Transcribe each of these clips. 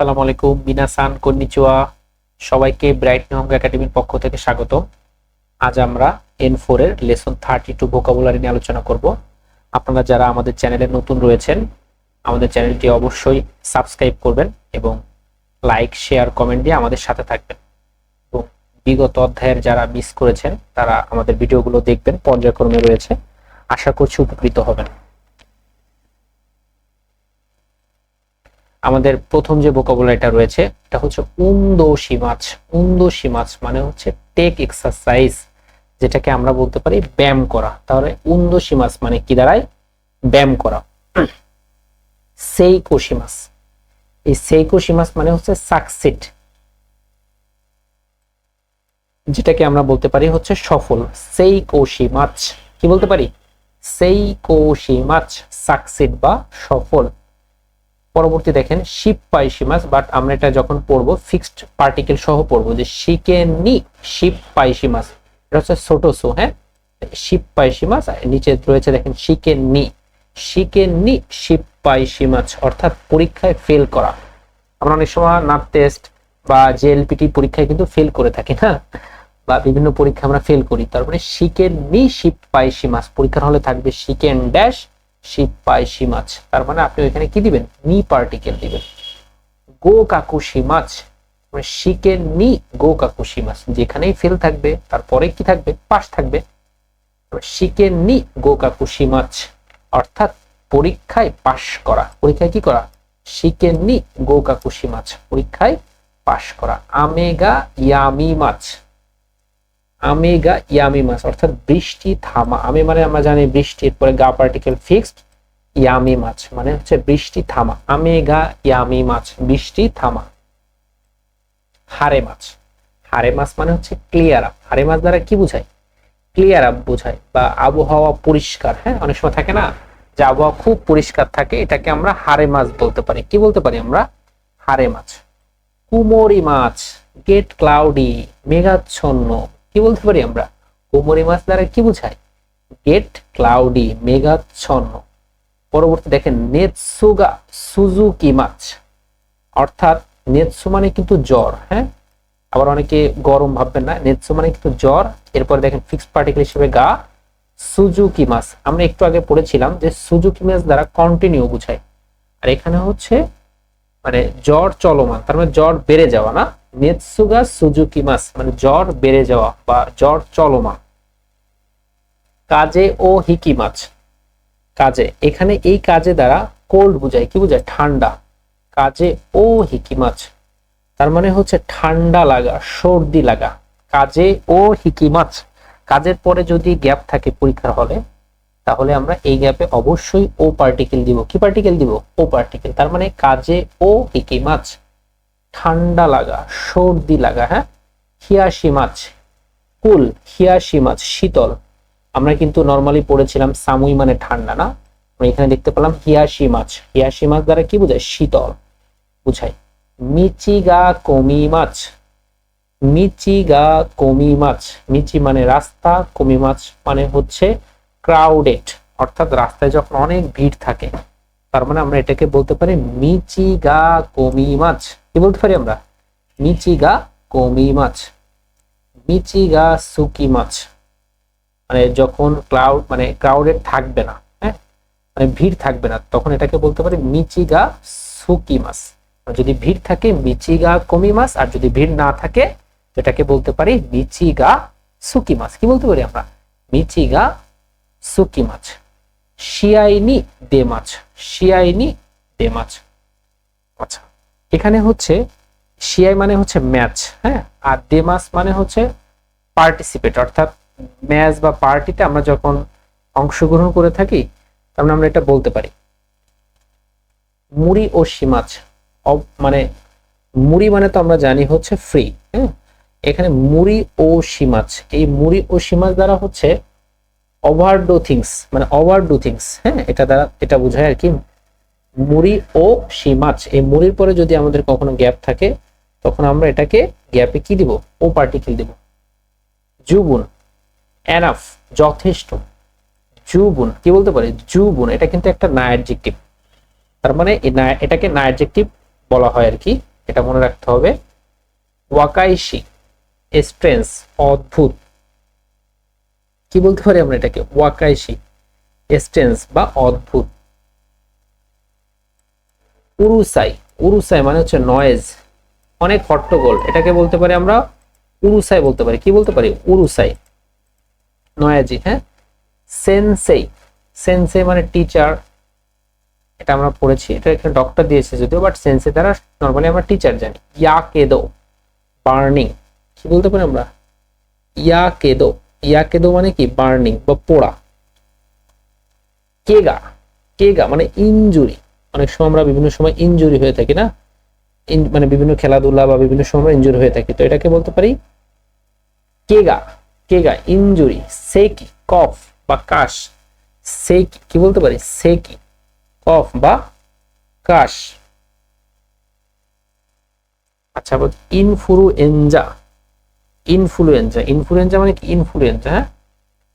আসসালামু আলাইকুম মিনাসান কন্নিচুয়া। সবাইকে ব্রাইট নিয়ম একাডেমির পক্ষ থেকে স্বাগত আজ আমরা এন ফোর এর লেসন থার্টি টু ভোকাবুলারি নিয়ে আলোচনা করব। আপনারা যারা আমাদের চ্যানেলে নতুন রয়েছেন, আমাদের চ্যানেলটি অবশ্যই সাবস্ক্রাইব করবেন এবং লাইক, শেয়ার, কমেন্ট দিয়ে আমাদের সাথে থাকবেন। এবং বিগত অধ্যায়ের যারা মিস করেছেন, তারা আমাদের ভিডিওগুলো দেখবেন, পর্যায়ক্রমে রয়েছে। আশা করছি উপকৃত হবেন। আমাদের প্রথম যে ভোকাবুলারিটা রয়েছে, এটা হচ্ছে উন্দোশি মাছ উন্দোশি মাছ মানে হচ্ছে টেক এক্সারসাইজ যেটাকে আমরা বলতে পারি ব্যায়াম করা। তাহলে উন্দোশি মাছ মানে কি দাঁড়ায়? ব্যায়াম করা। সেই কোশি মাছ এই সেই কোশি মাছ মানে হচ্ছে সাকসিড যেটাকে আমরা বলতে পারি হচ্ছে সফল। সেই কৌশি মাছ কি বলতে পারি? সেই কৌশি মাছ সাকসিড বা সফল। পরবর্তী দেখেন শিপ পাইসি মাছ বাট আমরা এটা যখন পড়ব ফিক্সড পার্টিকেল সহ পড়ব, যে শিকে নি শিপ পাইসি মাছ। এটা হচ্ছে ছোট সো হ্যাঁ? শিপ পাইসি মাছ, আর নিচে রয়েছে দেখেন শিকে নি। শিকে নি শিপ পাইসি মাছ, অর্থাৎ পরীক্ষায় ফেল করা। আমরা অনেক সময় নাট টেস্ট বা জেএলপিটি পরীক্ষায় কিন্তু ফেল করে থাকি, না? বা বিভিন্ন পরীক্ষা আমরা ফেল করি। তারপরে শিকেন নি শিপ পাইসি মাছ, পরীক্ষার হলে থাকবে শিকেন ড্যাশ শিপ পাইসি মাছ তার মানে আপনি ওইখানে কি দিবেন? নি পার্টিকেল দিবেন। গো কাকু কাকুশি মাছ শিকেন নি গো কাকু কাকুশি মাছ যেখানেই ফেল থাকবে, তারপরে কি থাকবে? পাশ থাকবে। শিকেন নি গো কাকু কাকুশি মাছ অর্থাৎ পরীক্ষায় পাশ করা। পরীক্ষায় কি করা? শিকেন নি গো কাকু কাকুশি মাছ পরীক্ষায় পাশ করা। আমেগা ইয়ামি মাছ আমেগা ইয়ামি মাছ, অর্থাৎ বৃষ্টি থামা। আমি মানে আমরা জানি বৃষ্টির পরে গা পার্টিকেল ফিক্সড ইয়ামি মাছ মানে হচ্ছে বৃষ্টি থামা। আমেগা ইয়ামি মাছ, বৃষ্টি থামা। হারে মাছ। হারে মাছ মানে হচ্ছে ক্লিয়ার আপ হারে মাছ দ্বারা কি বোঝায়? ক্লিয়ার আপ বোঝায়, বা আবহাওয়া পরিষ্কার হ্যাঁ? অনেক সময় থাকে না যে আবহাওয়া খুব পরিষ্কার থাকে, এটাকে আমরা হারে মাছ বলতে পারি। কি বলতে পারি আমরা? হারে মাছ। কুমোরি মাছ গেট ক্লাউডি মেঘাচ্ছন্ন কি বলতে পারি আমরা? কুমোরি মাছ দ্বারা কি বোঝায়? গেট ক্লাউডি মেঘাচ্ছন্ন। পরবর্তী দেখেন নেতসুগা সুজুকি মাছ। অর্থাৎ নেতসু মানে কিন্তু জ্বর হ্যাঁ? আবার অনেকে গরম ভাববেন না নেতসু মানে কিন্তু জ্বর। এরপরে দেখেন ফিক্সড পার্টিকেল হিসেবে গা, সুজুকি মাছ। আমরা একটু আগে পড়েছিলাম যে সুজুকি মাছ দ্বারা কন্টিনিউ বুঝায়। আর এখানে হচ্ছে মানে জ্বর চলমান, তার মানে জ্বর বেড়ে যাওয়া না। নেতসুগা সুজুকি মাস মানে জ্বর বেড়ে যাওয়া বা জ্বর চলমান। কাজে ও হিকি মাছ। কাজে, এখানে এই কাজে দ্বারা কোল্ড বুঝায়, কি বুঝায়? ঠান্ডা। কাজে ও হিকি মাছ। তার মানে হচ্ছে ঠান্ডা লাগা, সর্দি লাগা। কাজে ও হিকি মাছ। কাজের পরে যদি গ্যাপ থাকে পরীক্ষার হলে তাহলে আমরা এই গ্যাপে অবশ্যই ও পার্টিকেল দিব। কি পার্টিকেল দিব? ও পার্টিকেল তার মানে কাজে ও হিকি মাছ। ঠান্ডা লাগা, সর্দি লাগা হ্যাঁ? হিয়াশি মাছ। কুল, হিয়াশি মাছ, শীতল। আমরা কিন্তু নর্মালি পড়েছিলাম সামুই মানে ঠান্ডা, না? আমরা এখানে দেখতে পেলাম হিয়াশি মাছ। হিয়াশি মাছ দ্বারা কি বোঝায়? শীতল। বুঝাই। মিচিগা কমি মাছ। মিচিগা কমি মাছ। মিচি মানে রাস্তা, কমি মাছ মানে হচ্ছে ক্রাউডেড অর্থাৎ রাস্তায় যখন অনেক ভিড় থাকে, তার মানে আমরা এটাকে বলতে পারি মিচিগা কমি মাছ কি বলতে পারি আমরা? মিচিগা কমি মাছ মিচিগা সুকি মাছ মানে যখন ক্লাউড মানে ক্রাউডেড থাকবে না হ্যাঁ? মানে ভিড় থাকবে না, তখন এটাকে বলতে পারি মিচিগা সুকি মাছ যদি ভিড় থাকে মিচিগা কমি মাছ আর যদি ভিড় না থাকে, এটাকে বলতে পারি মিচিগা সুকি মাছ কি বলতে পারি আমরা? মিচিগা সুকি মাছ, শিয়াইনি দে মাছ, শিয়াইনি দে মাছ। আচ্ছা এখানে হচ্ছে শিয়াই মানে হচ্ছে ম্যাচ হ্যাঁ? আর দে মাছ মানে হচ্ছে পার্টিসিপেট অর্থাৎ ম্যাচ বা পার্টিতে আমরা যখন অংশগ্রহণ করে থাকি, তার আমরা এটা বলতে পারি। মুড়ি ও সীমাছ মানে মুড়ি মানে তো আমরা জানি হচ্ছে ফ্রি হ্যাঁ এখানে মুড়ি ও সীমাছ এই মুড়ি ও সীমাছ দ্বারা হচ্ছে ওভারডু থিংস মানে ওভারডু থিংস হ্যাঁ? এটা দ্বারা, এটা বোঝায় আর কি, মুড়ি ও সীমাছ এই মুড়ির পরে যদি আমাদের কখনো গ্যাপ থাকে, তখন আমরা এটাকে গ্যাপে কি দিব? ও পার্টিকেল দিব। জুবুন। এনাফ যথেষ্ট। জুবুন, কি বলতে পারি? জুবুন, এটা কিন্তু একটা না অ্যাডজেক্টিভ তার মানে এটাকে না অ্যাডজেক্টিভ বলা হয় আর কি, এটা মনে রাখতে হবে। ওয়াকাইশি স্ট্রেন্স অদ্ভুত। কি বলতে পারি আমরা এটাকে? ওয়াকাইশি স্ট্রেন্স বা অদ্ভুত। উরুসাই উরুসাই মানে হচ্ছে নয়েজ অনেক হট্টগোল। এটাকে বলতে পারি আমরা উরুসাই বলতে পারি। কি বলতে পারি? উরুসাই। নয়াজি হ্যাঁ? সেনসেই সেন্সে মানে টিচার এটা আমরা পড়েছি। এটা এখানে ডক্টর দিয়েছে যদিও বাট সেন্সে দ্বারা নর্মালি আমরা টিচার জানি। ইয়া কেদো বার্নিং। কি বলতে পারি আমরা? ইয়া কেদো ইয়া কেদো মানে কি? বার্নিং বা পোড়া। কেগা? কেগা মানে ইনজুরি। অনেক সময় আমরা বিভিন্ন সময় ইনজুরি হয়ে থাকি না? মানে বিভিন্ন খেলাধুলা বা বিভিন্ন সময় ইনজুরি হয়ে থাকি। তো এটাকে বলতে পারি কেগা। কেগা, ইনজুরি, সেকি, কফ বা কাশ। সেকি, কি বলতে পারি? সেকি, কফ বা কাশ। আচ্ছা ইনফ্লুয়েঞ্জা ইনফ্লুয়েঞ্জা ইনফ্লুয়েঞ্জা মানে কি? ইনফ্লুয়েঞ্জা হ্যাঁ?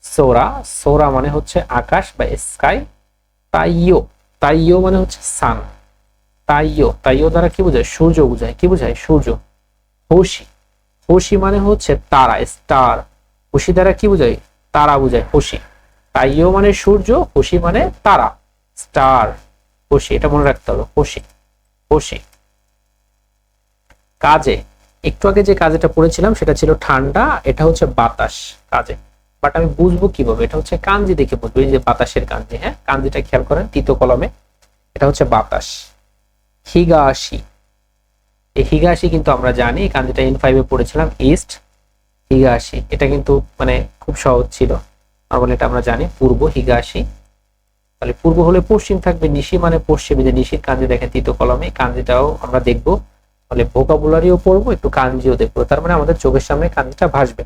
সোরা সোরা মানে হচ্ছে আকাশ বা স্কাই তাইয়ো তাইয়ো মানে হচ্ছে সান তাইয়ো তাইও দ্বারা কি বোঝায়? সূর্য বোঝায়। কি বোঝায়? সূর্য। হোশি। হোশি মানে হচ্ছে তারা স্টার হোশি দ্বারা কি বোঝায়? তারা বোঝায়, হোশি। তাইয়ো মানে সূর্য, হোশি মানে তারা। স্টার হোশি। এটা মনে রাখতে হবে, হোশি। হোশি। কাজে একটু আগে যে কাজেটা পড়েছিলাম, সেটা ছিল ঠান্ডা, এটা হচ্ছে বাতাস কাজে। বাট আমি বুঝব কীভাবে? এটা হচ্ছে কাঞ্জি দেখে বুঝব, এই যে বাতাসের কাঞ্জি হ্যাঁ? কাঞ্জিটা খেয়াল করেন তৃতীয় কলমে। এটা হচ্ছে বাতাস। হিগাশি। এই হিগাশি কিন্তু আমরা জানি কাঞ্জিটা এন ফাইভে পড়েছিলাম ইস্ট হিগাশি। এটা কিন্তু মানে খুব সহজ ছিল। নর্মালি এটা আমরা জানি, পূর্ব হিগাশি। তাহলে পূর্ব হলে পশ্চিম থাকবে নিশি মানে পশ্চিম যে নিশির কাঞ্জি দেখেন তৃতীয় কলমে, কাঞ্জিটাও আমরা দেখব। তাহলে ভোকাবুলারিও পড়ব, একটু কাঞ্জিও দেখব। তার মানে আমাদের চোখের সামনে কাঞ্জিটা ভাসবে।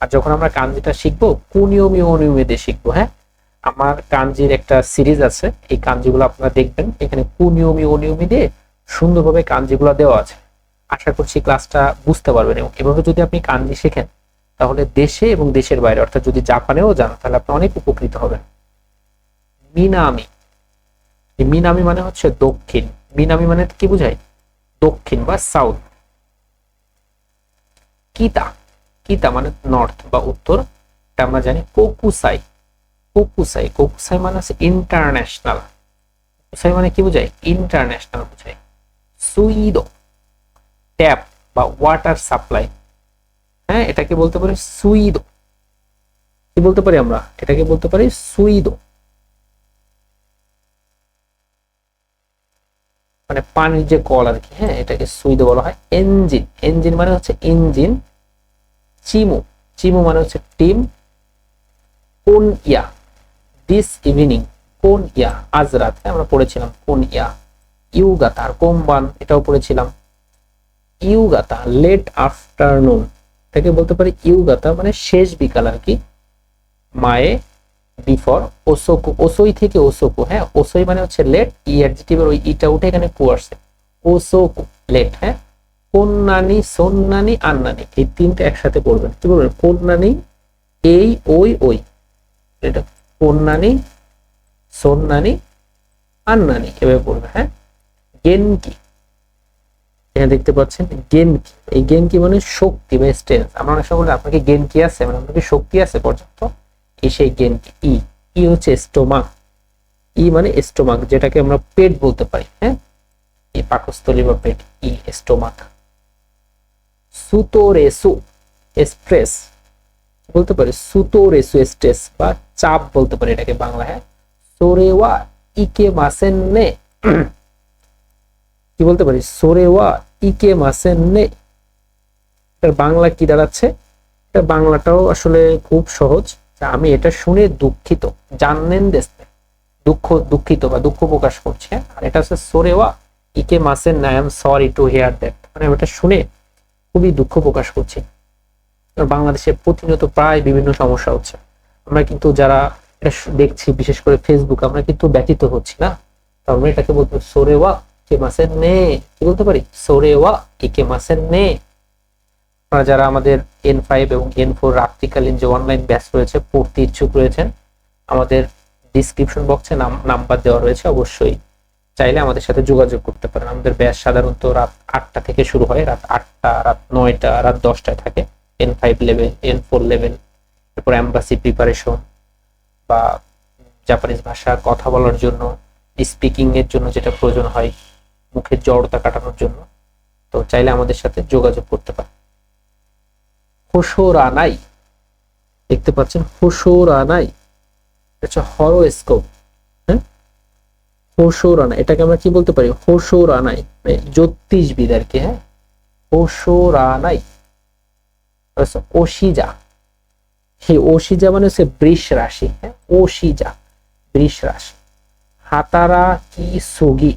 আর যখন আমরা কাঞ্জিটা শিখব কুনিয়মীয় অনিয়মে দিয়ে শিখব হ্যাঁ? আমার কাঞ্জির একটা সিরিজ আছে, এই কাঞ্জিগুলো আপনারা দেখবেন। এখানে কুনিয়মী অনিয়মী দিয়ে সুন্দরভাবে কাঞ্জিগুলো দেওয়া আছে। আশা করছি ক্লাসটা বুঝতে পারবেন। এবং এভাবে যদি আপনি কাঞ্জি শেখেন, তাহলে দেশে এবং দেশের বাইরে, অর্থাৎ যদি জাপানেও যান, তাহলে আপনি অনেক উপকৃত হবেন। মিনামি। মিনামি মানে হচ্ছে দক্ষিণ। মিনামি মানে কি বোঝায় দক্ষিণ বা সাউথ কিতা কিতা মানে নর্থ বা উত্তর এটা আমরা জানি কোকুসাই। কোকুসাই কোকুসাই মানে হচ্ছে ইন্টারন্যাশনাল কোকুসাই মানে কি বোঝায়? ইন্টারন্যাশনাল বোঝায়। সুইদো ট্যাপ বা ওয়াটার সাপ্লাই হ্যাঁ এটাকে বলতে পারি সুইদো কি বলতে পারি আমরা? এটাকে বলতে পারি সুইদো মানে পানির যে কল আর কি হ্যাঁ এটাকে সুইদো বলা হয় এঞ্জিন এঞ্জিন মানে হচ্ছে ইঞ্জিন চিমু। চিমু মানে হচ্ছে টিম কোন ইয়া? দিস ইভিনিং কোন ইয়া? আজ রাতে আমরা পড়েছিলাম কোন ইয়া? ইউগাতা আর কোম্বান, এটাও পড়েছিলাম। ইউগাতা লেট আফটারনুন এটাকে বলতে পারি ইউগাতা মানে শেষ বিকাল আর কি। মায়ে বিফর ওসোকু ওসই থেকে ওসোকু হ্যাঁ? ওসই মানে হচ্ছে লেট ই অ্যাডজেক্টিভের ওই ইটা উঠে এখানে কু আসছে। ওসোকু লেট হ্যাঁ? কন্যানি সন্নানি আন্নানি, এই তিনটে একসাথে পড়বেন। কি বলবেন? কন্যানি, এই, ওই ওই। এটা কন্যানি সন্নানি আন্নানি, এভাবে পড়বে হ্যাঁ? গেনকি। এখানে দেখতে পাচ্ছেন গেনকি। এই গেনকি মানে শক্তি বা স্ট্রেংথ আমরা অনেক সময় বলি, আপনাকে গেন কি আছে? মানে আপনাকে শক্তি আছে পর্যাপ্ত? গেনকি ই। ই হচ্ছে স্টোমাক। ই মানে স্টোমাক, যেটাকে আমরা পেট বলতে পারি হ্যাঁ? এই পাকস্থলী বা পেট, ই, স্টোমাক। সুতোরেসু, স্ট্রেস, বলতে পারি সুতোরেসু, স্ট্রেস বা চাপ বলতে পারি এটাকে বাংলা হ্যাঁ? সোরেওয়া, ইকে মাসেন নে কি বলতে পারি? সোরেওয়া, ইকে মাসেন নে বাংলা কি দাঁড়াচ্ছে? এটা বাংলাটাও আসলে খুব সহজ। আমি এটা শুনে দুঃখিত জানেন দেশে। দুঃখ, দুঃখিত বা দুঃখ প্রকাশ করছে। আর এটা হচ্ছে সোরেওয়া ইকে মাসেন না I am sorry to hear that মানে এটা শুনে খুবই দুঃখ প্রকাশ করছি। বাংলাদেশে প্রতিনিয়ত প্রায় বিভিন্ন সমস্যা হচ্ছে। আমরা কিন্তু যারা এটা দেখছি, বিশেষ করে ফেসবুক আমরা কিন্তু ব্যতীত হচ্ছি না। আমরা এটাকে বলতে সোরেওয়া কে মাসের নে কি বলতে পারি? সোরেওয়া ইকে মাসের নে আপনারা যারা আমাদের এন ফাইভ এবং এন ফোর রাত্রিকালীন যে অনলাইন ব্যাচ রয়েছে, পড়তে ইচ্ছুক রয়েছেন, আমাদের ডিসক্রিপশন বক্সে নাম্বার দেওয়া রয়েছে, অবশ্যই চাইলে আমাদের সাথে যোগাযোগ করতে পারেন। আমাদের ব্যাচ সাধারণত রাত আটটা থেকে শুরু হয়, রাত আটটা, রাত নয়টা, রাত দশটায় থাকে N five level N four level এরপর অ্যাম্বাসি প্রিপারেশন বা জাপানিজ ভাষা কথা বলার জন্য স্পিকিং এর জন্য যেটা প্রয়োজন হয় মুখের জড়তা কাটানোর জন্য। তো চাইলে আমাদের সাথে যোগাযোগ করতে পারেন। হোসোরানাই দেখতে পাচ্ছেন? হোসোরানাই এটা হরোস্কোপ হ্যাঁ? এটাকে আমরা কি বলতে পারি? হোসোরানাই মানে জ্যোতিষবিদ আর কি হ্যাঁ হোসোরানাই ওশিজা হে ওশিজা মানে হচ্ছে বৃষ রাশি হ্যাঁ? ওশিজা বৃষ রাশি। হাতারা কি সুগি?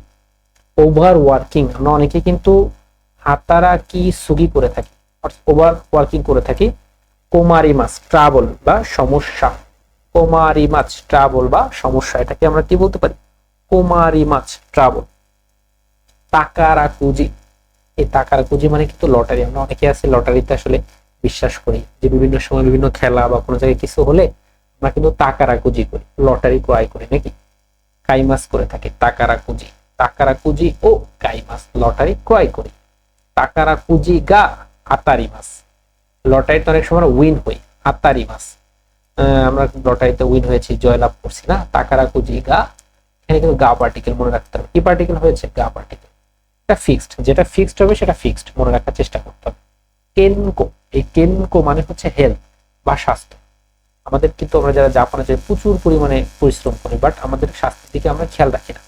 ওভার ওয়ার্কিং আমরা অনেকে কিন্তু হাতারা কি সুগি করে থাকি। ওভার ওয়ার্কিং করে থাকি, কোমারি মাছ ট্রাবল বা সমস্যা। কোমারি মাছ ট্রাবল বা সমস্যা, এটাকে আমরা কি বলতে পারি? কোমারি মাছ ট্রাবল তাকারা কুজি এই তাকারা কুজি মানে কিন্তু লটারি। আমরা অনেকে আছে, লটারিতে আসলে বিশ্বাস করি যে বিভিন্ন সময় বিভিন্ন খেলা বা কোনো জায়গায় কিছু হলে আমরা কিন্তু তাকারা কুজি করি, লটারি ক্রয় করি, নাকি? কাইমাস করে থাকি তাকারা কুজি তাকারা কুজি ও কাইমাস লটারি ক্রয় করি। তাকারা কুজি গা। আতারি মাস লটারিতে অনেক সময় উইন হই, আতারি মাস আমরা লটারিতে উইন হয়েছি, জয়লাভ করছি না। তাকারা কুজি গা, এখানে কিন্তু গা পার্টিকেল মনে রাখতে হবে। কি পার্টিকেল হয়েছে? গা পার্টিকেল এটা ফিক্সড যেটা ফিক্সড হবে, সেটা ফিক্সড মনে রাখার চেষ্টা করতে হবে। কেনকো। এই কেনকো মানে হচ্ছে হেলথ বা স্বাস্থ্য। আমাদের কিন্তু আমরা যারা জাপানে যাই, প্রচুর পরিমাণে পরিশ্রম করি বাট আমাদের স্বাস্থ্যের দিকে আমরা খেয়াল রাখি না।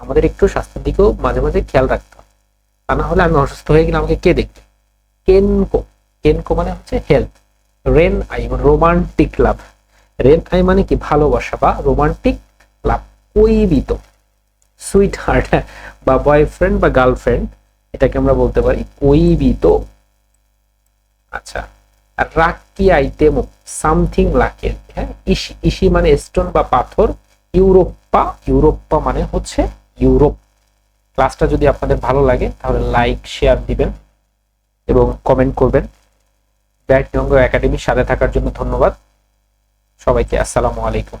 আমাদের একটু স্বাস্থ্যের দিকেও মাঝে মাঝে খেয়াল রাখতে হবে। তা না হলে আমি অসুস্থ হয়ে গেলে আমাকে কে দেখবে? কেনকো কেনকো মানে হচ্ছে হেলথ রেন আই মানে রোমান্টিক লাভ। রেন আই মানে কি? ভালোবাসা বা রোমান্টিক লাভ। কৈবিত সুইট হার্ট বা বয়ফ্রেন্ড বা গার্লফ্রেন্ড, এটাকে আমরা বলতে পারি কৈবিত আচ্ছা আর রাক্কি আইটেম, সামথিং লাকের হ্যাঁ ইসি ইসি মানে স্টোন বা পাথর। ইউরোপ্পা ইউরোপ্পা মানে হচ্ছে ইউরোপ। ক্লাসটা যদি আপনাদের ভালো লাগে, তাহলে লাইক, শেয়ার দিবেন। এবং কমেন্ট করবেন। ব্যাট একাডেমির সাথে থাকার জন্য ধন্যবাদ। সবাইকে আসসালামু আলাইকুম।